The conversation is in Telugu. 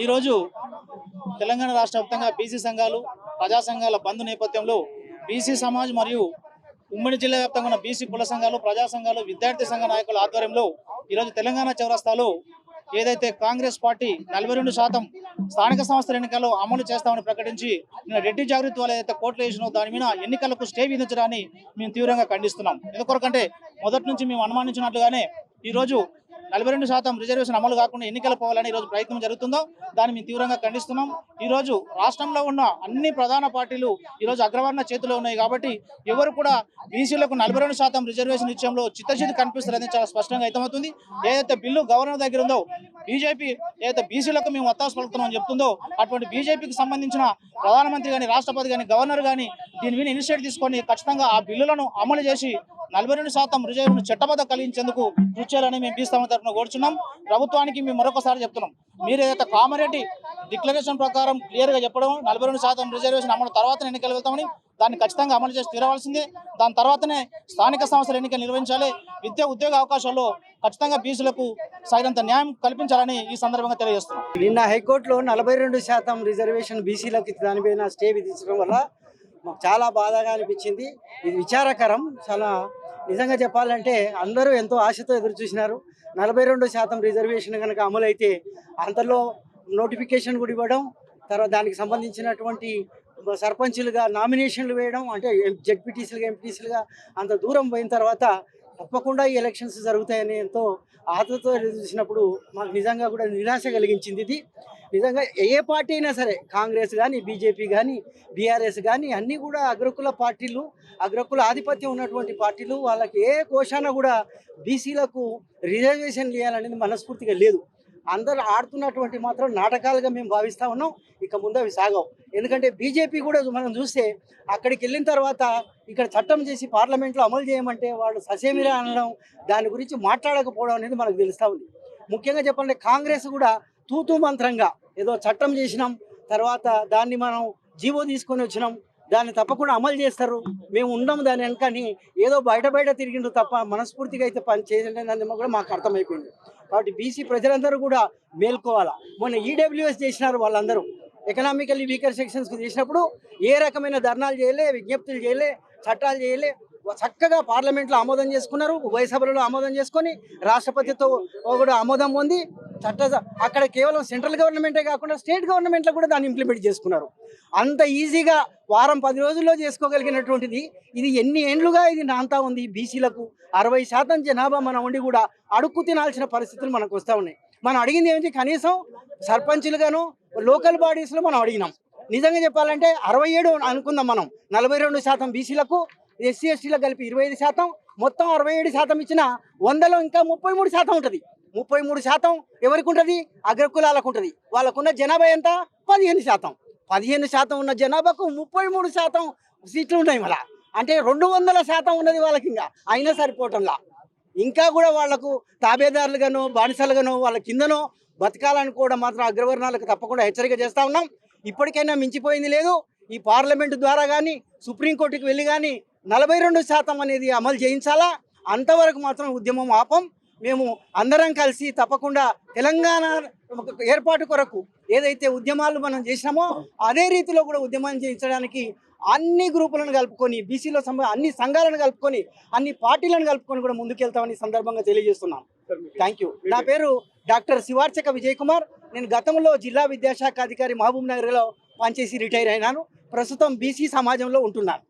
ఈరోజు తెలంగాణ రాష్ట్ర వ్యాప్తంగా బీసీ సంఘాలు ప్రజా సంఘాల బంద్ నేపథ్యంలో బీసీ సమాజ్ మరియు ఉమ్మడి జిల్లా వ్యాప్తంగా ఉన్న బీసీ కుల సంఘాలు ప్రజా సంఘాలు విద్యార్థి సంఘ నాయకుల ఆధ్వర్యంలో ఈరోజు తెలంగాణ చౌరస్తాలో ఏదైతే కాంగ్రెస్ పార్టీ నలభై రెండు శాతం స్థానిక సంస్థల ఎన్నికల్లో అమలు చేస్తామని ప్రకటించి నిన్న రెడ్డి జాగృతి వాళ్ళు ఏదైతే కోర్టులు వేసినో దాని మీద ఎన్నికలకు స్టే విధించడాన్ని మేము తీవ్రంగా ఖండిస్తున్నాం. ఎందుకొరకంటే మొదటి నుంచి మేము అనుమానించినట్లుగానే ఈరోజు నలభై రెండు శాతం రిజర్వేషన్ అమలు కాకుండా ఎన్నికలు పోవాలని ఈరోజు ప్రయత్నం జరుగుతుందో దాన్ని మేము తీవ్రంగా ఖండిస్తున్నాం. ఈరోజు రాష్ట్రంలో ఉన్న అన్ని ప్రధాన పార్టీలు ఈరోజు అగ్రవర్ణ చేతిలో ఉన్నాయి కాబట్టి ఎవరు కూడా బీసీలకు నలభై రెండు శాతం రిజర్వేషన్ విషయంలో చిత్తశుద్ధి కనిపిస్తారని చాలా స్పష్టంగా అర్థమవుతుంది. ఏదైతే బిల్లు గవర్నర్ దగ్గర ఉందో బీజేపీ ఏదైతే బీసీలకు మేము ఒత్తాసు పలుకుతున్నామని చెప్తుందో అటువంటి బీజేపీకి సంబంధించిన ప్రధానమంత్రి కానీ రాష్ట్రపతి కానీ గవర్నర్ కానీ దీని మీద ఇనిషియేటివ్ తీసుకొని ఖచ్చితంగా ఆ బిల్లులను అమలు చేసి నలభై రెండు శాతం రిజర్వేషన్ చట్టబద్ధ కలిగించేందుకు కృషి చేయాలని మేము బీస్తామ తరఫున కోరుచున్నాం. ప్రభుత్వానికి మేము మరొకసారి చెప్తున్నాం. మీరు ఏదైతే కామారెడ్డి డిక్లరేషన్ ప్రకారం క్లియర్గా చెప్పడం నలభై రెండు శాతం రిజర్వేషన్ అమలు తర్వాత ఎన్నికలు వెళ్తామని దాన్ని ఖచ్చితంగా అమలు చేసి తీరవలసిందే. దాని తర్వాతనే స్థానిక సంస్థల ఎన్నికలు నిర్వహించాలి. విద్య ఉద్యోగ అవకాశాల్లో ఖచ్చితంగా బీసీలకు సైతంత న్యాయం కల్పించాలని ఈ సందర్భంగా తెలియజేస్తున్నాం. నిన్న హైకోర్టులో నలభై రెండు శాతం రిజర్వేషన్ బీసీలకు దానిపైన స్టే విధించడం వల్ల మాకు చాలా బాధగా అనిపించింది. ఇది విచారకరం. చాలా నిజంగా చెప్పాలంటే అందరూ ఎంతో ఆశతో ఎదురు చూసినారు. నలభై రెండు శాతం రిజర్వేషన్ కనుక అమలైతే అంతలో నోటిఫికేషన్ కూడా ఇవ్వడం తర్వాత దానికి సంబంధించినటువంటి సర్పంచులుగా నామినేషన్లు వేయడం అంటే జడ్పీటీసీలుగా ఎంపీటీసీలుగా అంత దూరం పోయిన తర్వాత తప్పకుండా ఈ ఎలక్షన్స్ జరుగుతాయని ఎంతో ఆతతో చూసినప్పుడు మాకు నిజంగా కూడా నిరాశ కలిగించింది ఇది. నిజంగా ఏ పార్టీ అయినా సరే కాంగ్రెస్ కానీ బీజేపీ కానీ బీఆర్ఎస్ కానీ అన్నీ కూడా అగ్రకుల పార్టీలు అగ్రకుల ఆధిపత్యం ఉన్నటువంటి పార్టీలు వాళ్ళకి ఏ కోశాన కూడా బీసీలకు రిజర్వేషన్ చేయాలనేది మనస్ఫూర్తిగా లేదు. అందరూ ఆడుతున్నటువంటి మాత్రం నాటకాలుగా మేము భావిస్తూ ఉన్నాం. ఇక ముందు అవి సాగవు. ఎందుకంటే బీజేపీ కూడా మనం చూస్తే అక్కడికి వెళ్ళిన తర్వాత ఇక్కడ చట్టం చేసి పార్లమెంట్లో అమలు చేయమంటే వాళ్ళు ససేమిరా అనడం దాని గురించి మాట్లాడకపోవడం అనేది మనకు తెలుస్తూ ఉంది. ముఖ్యంగా చెప్పాలంటే కాంగ్రెస్ కూడా తూతూ మంత్రంగా ఏదో చట్టం చేసినాం తర్వాత దాన్ని మనం జీవో తీసుకొని వచ్చినాం దాన్ని తప్పకుండా అమలు చేస్తారు. మేము ఉండం దాని వెనకని ఏదో బయట బయట తిరిగిండ్రు తప్ప మనస్ఫూర్తిగా అయితే పని చేయలేదని కూడా మాకు అర్థమైపోయింది. కాబట్టి బీసీ ప్రజలందరూ కూడా మేల్కోవాలా? మొన్న ఈడబ్ల్యూఎస్ చేసినారు వాళ్ళందరూ. ఎకనామికల్లీ వీకర్ సెక్షన్స్కి చేసినప్పుడు ఏ రకమైన ధర్నాలు చేయలే విజ్ఞప్తులు చేయలే చట్టాలు చేయలే. చక్కగా పార్లమెంట్లో ఆమోదం చేసుకున్నారు ఉభయ సభలలో ఆమోదం చేసుకొని రాష్ట్రపతితో కూడా ఆమోదం పొంది చట్ట అక్కడ కేవలం సెంట్రల్ గవర్నమెంటే కాకుండా స్టేట్ గవర్నమెంట్లో కూడా దాన్ని ఇంప్లిమెంట్ చేసుకున్నారు. అంత ఈజీగా వారం పది రోజుల్లో చేసుకోగలిగినటువంటిది. ఇది ఎన్ని ఏండ్లుగా ఇది నాంతా ఉంది బీసీలకు. అరవై శాతం జనాభా మనం ఉండి కూడా అడుక్కు తినాల్సిన పరిస్థితులు మనకు వస్తూ ఉన్నాయి. మనం అడిగింది ఏమిటి? కనీసం సర్పంచులుగాను లోకల్ బాడీస్లో మనం అడిగినాం. నిజంగా చెప్పాలంటే అరవై ఏడు అనుకుందాం మనం. నలభై రెండు శాతం బీసీలకు ఎస్సీ ఎస్టీలకు కలిపి ఇరవై ఐదు శాతం. మొత్తం అరవై ఏడు శాతం ఇచ్చిన వందలో ఇంకా ముప్పై మూడు శాతం ఉంటుంది. ముప్పై మూడు శాతం ఎవరికి ఉంటుంది అగ్రకులాలకు ఉంటుంది వాళ్ళకున్న జనాభా ఎంత? పదిహేను శాతం. పదిహేను శాతం ఉన్న జనాభాకు ముప్పై మూడు శాతం సీట్లు ఉన్నాయి మళ్ళా. అంటే రెండు వందల శాతం ఉన్నది వాళ్ళకి ఇంకా అయినా సరిపోవటంలా. ఇంకా కూడా వాళ్ళకు తాబేదారులుగానో బానిసలుగానో వాళ్ళ కిందనో బతకాలని కూడా మాత్రం అగ్రవర్ణాలకు తప్పకుండా హెచ్చరిక చేస్తూ ఉన్నాం. ఇప్పటికైనా మించిపోయింది లేదు. ఈ పార్లమెంటు ద్వారా కానీ సుప్రీంకోర్టుకి వెళ్ళి కానీ నలభై రెండు శాతం అనేది అమలు చేయించాలా? అంతవరకు మాత్రం ఉద్యమం ఆపం. మేము అందరం కలిసి తప్పకుండా తెలంగాణ ఏర్పాటు కొరకు ఏదైతే ఉద్యమాలు మనం చేసినామో అదే రీతిలో కూడా ఉద్యమం చేయించడానికి అన్ని గ్రూపులను కలుపుకొని బీసీలో సంబ అన్ని సంఘాలను కలుపుకొని అన్ని పార్టీలను కలుపుకొని కూడా ముందుకెళ్తామని సందర్భంగా తెలియజేస్తున్నాం. థ్యాంక్ యూ నా పేరు డాక్టర్ శివార్చక విజయ్ కుమార్. నేను గతంలో జిల్లా విద్యాశాఖ అధికారి మహబూబ్ నగర్లో పనిచేసి రిటైర్ అయినాను. ప్రస్తుతం బీసీ సమాజంలో ఉంటున్నాను.